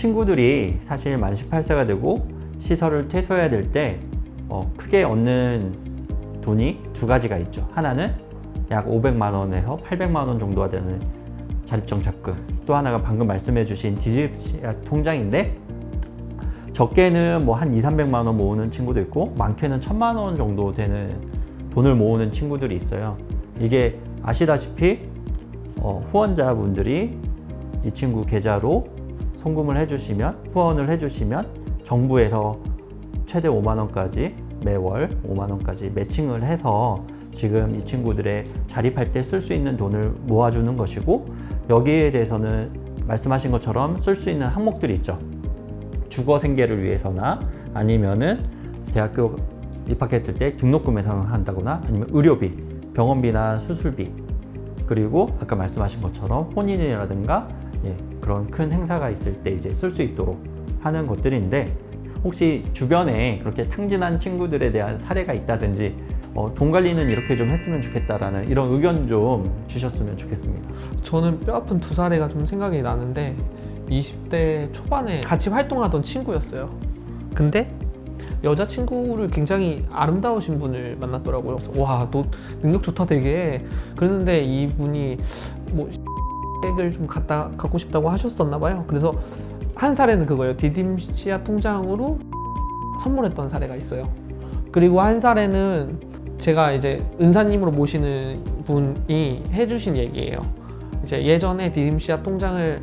친구들이 사실 만 18세가 되고 시설을 퇴소해야 될때 어, 크게 얻는 돈이 두 가지가 있죠. 하나는 약 500만 원에서 800만 원 정도가 되는 자립정착금. 또 하나가 방금 말씀해 주신 디집시아 통장인데 적게는 뭐 한 2, 300만 원 모으는 친구도 있고 많게는 1000만 원 정도 되는 돈을 모으는 친구들이 있어요. 이게 아시다시피 어, 후원자분들이 이 친구 계좌로 송금을 해주시면 후원을 해주시면 정부에서 최대 5만 원까지 매월 5만 원까지 매칭을 해서 지금 이 친구들의 자립할 때 쓸 수 있는 돈을 모아주는 것이고 여기에 대해서는 말씀하신 것처럼 쓸 수 있는 항목들이 있죠. 주거 생계를 위해서나 아니면은 대학교 입학했을 때 등록금에 사용한다거나 아니면 의료비, 병원비나 수술비 그리고 아까 말씀하신 것처럼 혼인이라든가 예, 그런 큰 행사가 있을 때 이제 쓸 수 있도록 하는 것들인데 혹시 주변에 그렇게 탕진한 친구들에 대한 사례가 있다든지 어, 돈 관리는 이렇게 좀 했으면 좋겠다라는 이런 의견 좀 주셨으면 좋겠습니다. 저는 뼈 아픈 두 사례가 좀 생각이 나는데 20대 초반에 같이 활동하던 친구였어요. 근데 여자친구를 굉장히 아름다우신 분을 만났더라고요. 와, 너 능력 좋다 되게. 그랬는데 이분이 뭐 액을 좀 갖다 갖고 싶다고 하셨었나 봐요. 그래서 한 사례는 그거예요. 디딤시아 통장으로 선물했던 사례가 있어요. 그리고 한 사례는 제가 이제 은사님으로 모시는 분이 해주신 얘기예요. 이제 예전에 디딤시아 통장을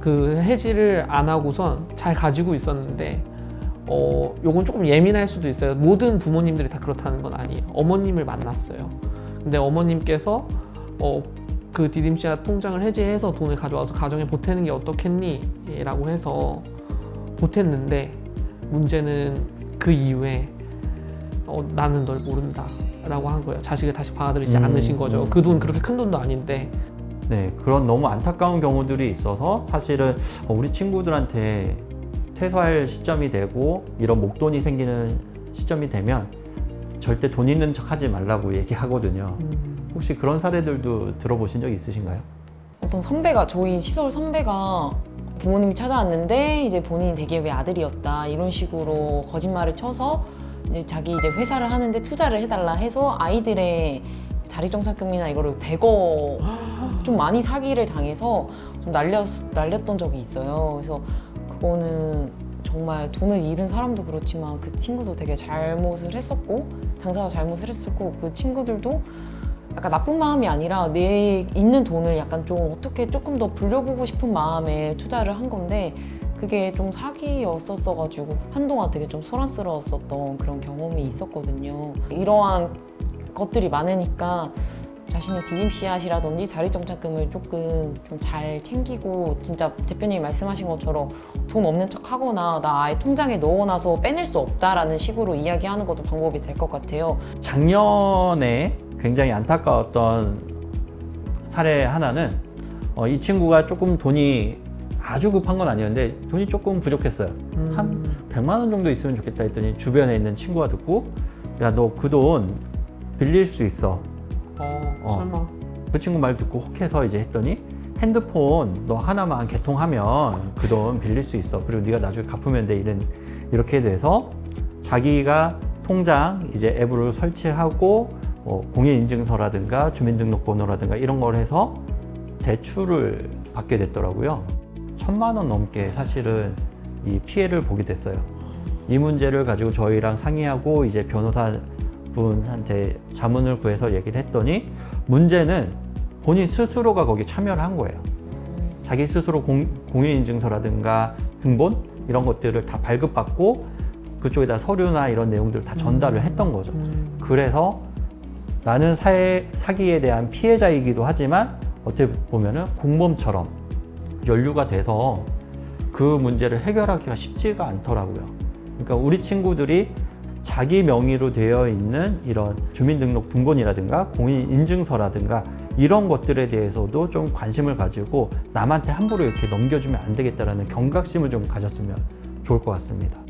그 해지를 안 하고선 잘 가지고 있었는데 어 요건 조금 예민할 수도 있어요. 모든 부모님들이 다 그렇다는 건 아니에요. 어머님을 만났어요. 근데 어머님께서 어 그 디딤시아 통장을 해지해서 돈을 가져와서 가정에 보태는 게 어떻겠니? 라고 해서 보탰는데 문제는 그 이후에 어, 나는 널 모른다 라고 한 거예요. 자식을 다시 받아들이지 음, 않으신 거죠. 음, 그돈 음. 그렇게 큰 돈도 아닌데 네, 그런 너무 안타까운 경우들이 있어서 사실은 어, 우리 친구들한테 퇴소할 시점이 되고 이런 목돈이 생기는 시점이 되면 절대 돈 있는 척 하지 말라고 얘기하거든요. 혹시 그런 사례들도 들어보신 적 있으신가요? 어떤 선배가 저희 시설 선배가 부모님이 찾아왔는데 이제 본인이 대기업의 아들이었다 이런 식으로 거짓말을 쳐서 이제 자기 이제 회사를 하는데 투자를 해달라 해서 아이들의 자립정착금이나 이거를 대거 좀 많이 사기를 당해서 좀 날렸 날렸던 적이 있어요. 그래서 그거는 정말 돈을 잃은 사람도 그렇지만 그 친구도 되게 잘못을 했었고 당사자 잘못을 했었고 그 친구들도 약간 나쁜 마음이 아니라 내 있는 돈을 약간 좀 어떻게 조금 더 불려보고 싶은 마음에 투자를 한 건데 그게 좀 사기였었어가지고 한동안 되게 좀 소란스러웠었던 그런 경험이 있었거든요. 이러한 것들이 많으니까 자신의 디딤 씨앗이라든지 자리정착금을 조금 좀 잘 챙기고 진짜 대표님이 말씀하신 것처럼 돈 없는 척 하거나 나 아예 통장에 넣어놔서 빼낼 수 없다라는 식으로 이야기하는 것도 방법이 될 것 같아요. 작년에 굉장히 안타까웠던 사례 하나는 어, 이 친구가 조금 돈이 아주 급한 건 아니었는데 돈이 조금 부족했어요. 한 100만 원 정도 있으면 좋겠다 했더니 주변에 있는 친구가 듣고 야 너 그 돈 빌릴 수 있어. 어, 어. 설마 그 친구 말 듣고 혹해서 이제 했더니 핸드폰 너 하나만 개통하면 그 돈 빌릴 수 있어. 그리고 네가 나중에 갚으면 돼. 이런 이렇게 돼서 자기가 통장 이제 앱으로 설치하고 뭐 공인인증서라든가 주민등록번호라든가 이런 걸 해서 대출을 받게 됐더라고요. 천만 원 넘게 사실은 이 피해를 보게 됐어요. 이 문제를 가지고 저희랑 상의하고 이제 변호사 분한테 자문을 구해서 얘기를 했더니 문제는 본인 스스로가 거기 참여를 한 거예요. 자기 스스로 공, 공인인증서라든가 등본 이런 것들을 다 발급받고 그쪽에다 서류나 이런 내용들을 다 전달을 했던 거죠. 그래서 나는 사회, 사기에 대한 피해자이기도 하지만 어떻게 보면은 공범처럼 연루가 돼서 그 문제를 해결하기가 쉽지가 않더라고요. 그러니까 우리 친구들이 자기 명의로 되어 있는 이런 주민등록 등본이라든가 공인인증서라든가 이런 것들에 대해서도 좀 관심을 가지고 남한테 함부로 이렇게 넘겨주면 안 되겠다라는 경각심을 좀 가졌으면 좋을 것 같습니다.